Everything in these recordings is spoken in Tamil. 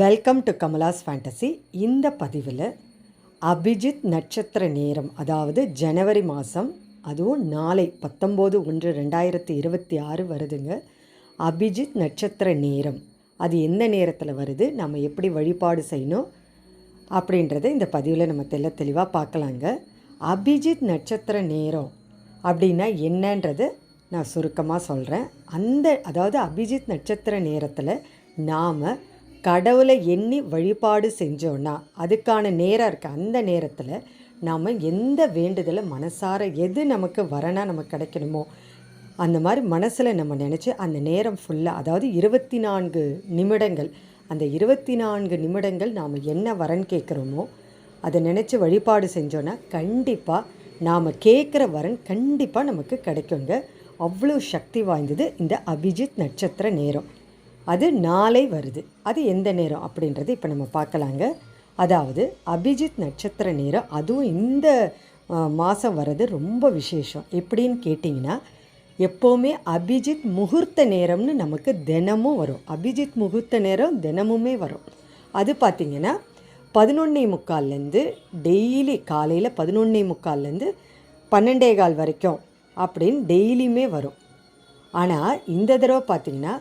வெல்கம் டு கமலாஸ் ஃபேண்டசி இந்த பதிவில் அபிஜித் நட்சத்திர நேரம் அதாவது ஜனவரி மாதம் அதுவும் நாளை பத்தொம்போது ஒன்று ரெண்டாயிரத்தி இருபத்தி ஆறு வருதுங்க. அபிஜித் நட்சத்திர நேரம் அது எந்த நேரத்தில் வருது நம்ம எப்படி வழிபாடு செய்யணும் அப்படின்றத இந்த பதிவில் நம்ம தெல்ல தெளிவாக பார்க்கலாங்க. அபிஜித் நட்சத்திர நேரம் அப்படின்னா என்னன்றது நான் சுருக்கமாக சொல்கிறேன் அந்த அதாவது அபிஜித் நட்சத்திர நேரத்தில் நாம் கடவுளை எண்ணி வழிபாடு செஞ்சோன்னா அதுக்கான நேரம் இருக்குது அந்த நேரத்தில் நாம் எந்த வேண்டுதலை மனசார எது நமக்கு வரனா நமக்கு கிடைக்கணுமோ அந்த மாதிரி மனசில் நம்ம நினச்சி அந்த நேரம் ஃபுல்லாக அதாவது இருபத்தி நான்கு நிமிடங்கள் அந்த இருபத்தி நான்கு நிமிடங்கள் நாம் என்ன வரன் கேட்குறோமோ அதை நினச்சி வழிபாடு செஞ்சோன்னா கண்டிப்பாக நாம் கேட்குற வரன் கண்டிப்பாக நமக்கு கிடைக்குங்க. அவ்வளோ சக்தி வாய்ந்தது இந்த அபிஜித் நட்சத்திர நேரம். அது நாளை வருது. அது எந்த நேரம் அப்படின்றது இப்போ நம்ம பார்க்கலாங்க. அதாவது அபிஜித் நட்சத்திர நேரம். அதுவும் இந்த மாதம் வர்றது ரொம்ப விசேஷம். எப்படின்னு கேட்டிங்கன்னா எப்போவுமே அபிஜித் முகூர்த்த நேரம்னு நமக்கு தினமும் வரும். அபிஜித் முகூர்த்த நேரம் தினமுமே வரும். அது பார்த்திங்கன்னா பதினொன்னே முக்கால்லேருந்து டெய்லி காலையில் பதினொன்னே முக்கால்லேருந்து பன்னெண்டே கால் வரைக்கும் அப்படின்னு டெய்லியுமே வரும். ஆனால் இந்த தடவை பார்த்திங்கன்னா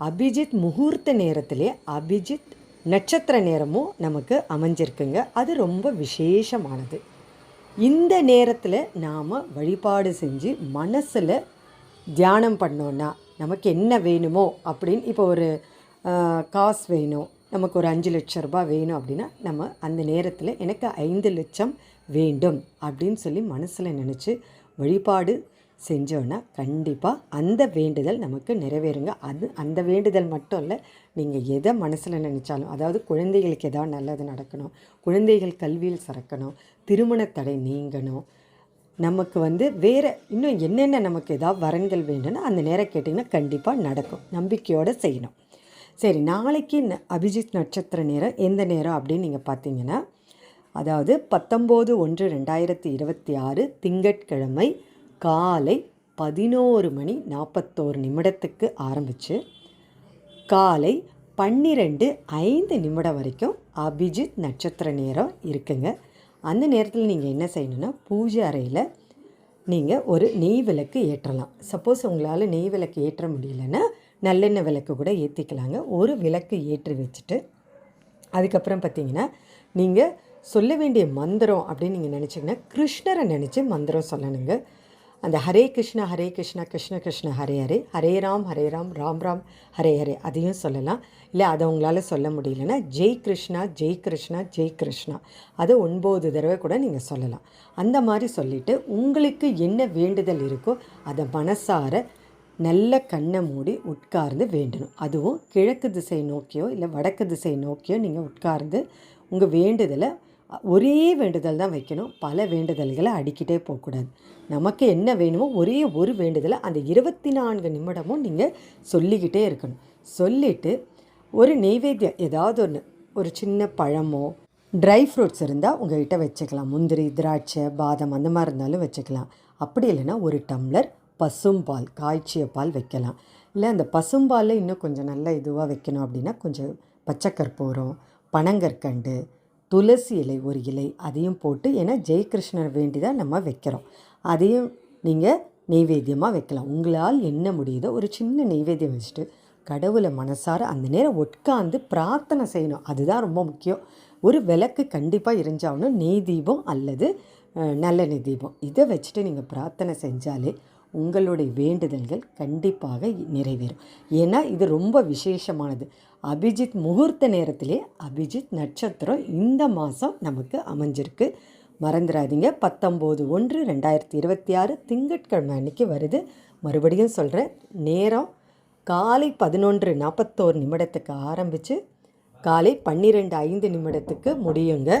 அபிஜித் முகூர்த்த நேரத்திலே அபிஜித் நட்சத்திர நேரமும் நமக்கு அமைஞ்சிருக்குங்க. அது ரொம்ப விசேஷமானது. இந்த நேரத்தில் நாம் வழிபாடு செஞ்சு மனசில் தியானம் பண்ணோன்னா நமக்கு என்ன வேணுமோ அப்படின்னு இப்போ ஒரு காசு வேணும் நமக்கு ஒரு அஞ்சு லட்ச ரூபாய் வேணும் அப்படின்னா நம்ம அந்த நேரத்தில் எனக்கு ஐந்து லட்சம் வேண்டும் அப்படின்னு சொல்லி மனசில் நினச்சி வழிபாடு செஞ்சோன்னா கண்டிப்பாக அந்த வேண்டுதல் நமக்கு நிறைவேறுங்க. அது அந்த வேண்டுதல் மட்டும் இல்லை நீங்கள் எதை மனசில் நினச்சாலும் அதாவது குழந்தைகளுக்கு எதாவது நல்லது நடக்கணும் குழந்தைகள் கல்வியில் சிறக்கணும் திருமண தடை நீங்கணும் நமக்கு வந்து வேறு இன்னும் என்னென்ன நமக்கு ஏதாவது வரன்கள் வேண்டும்னா அந்த நேரம் கேட்டிங்கன்னா கண்டிப்பாக நடக்கும். நம்பிக்கையோடு செய்யணும். சரி நாளைக்கு அபிஜித் நட்சத்திர நேரம் எந்த நேரம் அப்படின்னு நீங்கள் பார்த்தீங்கன்னா அதாவது பத்தொம்போது ஒன்று ரெண்டாயிரத்தி இருபத்தி ஆறு திங்கட்கிழமை காலை பதினோரு மணி நாற்பத்தோரு நிமிடத்துக்கு ஆரம்பித்து காலை பன்னிரெண்டு ஐந்து நிமிடம் வரைக்கும் அபிஜித் நட்சத்திர நேரம் இருக்குங்க. அந்த நேரத்தில் நீங்கள் என்ன செய்யணுன்னா பூஜை அறையில் நீங்கள் ஒரு நெய் விளக்கு ஏற்றலாம். சப்போஸ் உங்களால் நெய் விளக்கு ஏற்ற முடியலன்னா நல்லெண்ணெய் விளக்கு கூட ஏற்றிக்கலாங்க ஒரு விளக்கு ஏற்றி வச்சுட்டு அதுக்கப்புறம் பார்த்தீங்கன்னா நீங்கள் சொல்ல வேண்டிய மந்திரம் அப்படின்னு நீங்கள் நினச்சிங்கன்னா கிருஷ்ணரை நினச்சி மந்திரம் சொல்லணுங்க. அந்த ஹரே கிருஷ்ணா ஹரே கிருஷ்ணா கிருஷ்ண கிருஷ்ண ஹரே ஹரே ஹரே ராம் ஹரே ராம் ராம் ராம் ஹரே ஹரே அதையும் சொல்லலாம். இல்லை அதை உங்களால் சொல்ல முடியலன்னா ஜெய் கிருஷ்ணா ஜெய் கிருஷ்ணா ஜெய் கிருஷ்ணா. அதை ஒன்பது தடவை கூட நீங்கள் சொல்லலாம். அந்த மாதிரி சொல்லிவிட்டு உங்களுக்கு என்ன வேண்டுதல் இருக்கோ அதை மனசார நல்ல கண்ணை மூடி உட்கார்ந்து வேண்டணும். அதுவும் கிழக்கு திசை நோக்கியோ இல்லை வடக்கு திசை நோக்கியோ நீங்கள் உட்கார்ந்து உங்கள் வேண்டுதலை ஒரே வேண்டுதல் தான் வைக்கணும். பல வேண்டுதல்களை அடிக்கிட்டே போகக்கூடாது. நமக்கு என்ன வேணுமோ ஒரே ஒரு வேண்டுதலை அந்த இருபத்தி நான்கு நிமிடமும் நீங்கள் சொல்லிக்கிட்டே இருக்கணும். சொல்லிவிட்டு ஒரு நெய்வேத்தியம் ஏதாவது ஒன்று ஒரு சின்ன பழமோ ட்ரை ஃப்ரூட்ஸ் இருந்தால் உங்கள்கிட்ட வச்சுக்கலாம். முந்திரி திராட்சை பாதம் அந்த மாதிரி இருந்தாலும் வச்சுக்கலாம். அப்படி இல்லைன்னா ஒரு டம்ளர் பசும்பால் காய்ச்சிய பால் வைக்கலாம். இல்லை அந்த பசும்பாலில் இன்னும் கொஞ்சம் நல்ல இதுவாக வைக்கணும் அப்படின்னா கொஞ்சம் பச்சைக்கற்பூரம் பனங்கற்கண்டு துளசி இலை ஒரு இலை அதையும் போட்டு ஏன்னா ஜெயகிருஷ்ணர் வேண்டி தான் நம்ம வைக்கிறோம். அதையும் நீங்கள் நெய்வேத்தியமாக வைக்கலாம். உங்களால் என்ன முடியுதோ ஒரு சின்ன நெய்வேத்தியம் வச்சுட்டு கடவுளை மனசார அந்த நேரம் உட்காந்து பிரார்த்தனை செய்யணும். அதுதான் ரொம்ப முக்கியம். ஒரு விளக்கு கண்டிப்பாக எரிஞ்சாகணும். நெய் தீபம் அல்லது நல்லெண்ணெய் தீபம். இதை வச்சுட்டு நீங்கள் பிரார்த்தனை செஞ்சாலே உங்களுடைய வேண்டுதல்கள் கண்டிப்பாக நிறைவேறும். ஏன்னா இது ரொம்ப விசேஷமானது. அபிஜித் முகூர்த்த நேரத்திலே அபிஜித் நட்சத்திரம் இந்த மாதம் நமக்கு அமைஞ்சிருக்கு. மறந்துடாதீங்க. பத்தொம்போது ஒன்று ரெண்டாயிரத்தி இருபத்தி ஆறு திங்கட்கிழமை அன்னைக்கு வருது. மறுபடியும் சொல்கிறேன் நேரம் காலை பதினொன்று நாற்பத்தோரு நிமிடத்துக்கு ஆரம்பித்து காலை பன்னிரெண்டு ஐந்து நிமிடத்துக்கு முடியுங்க.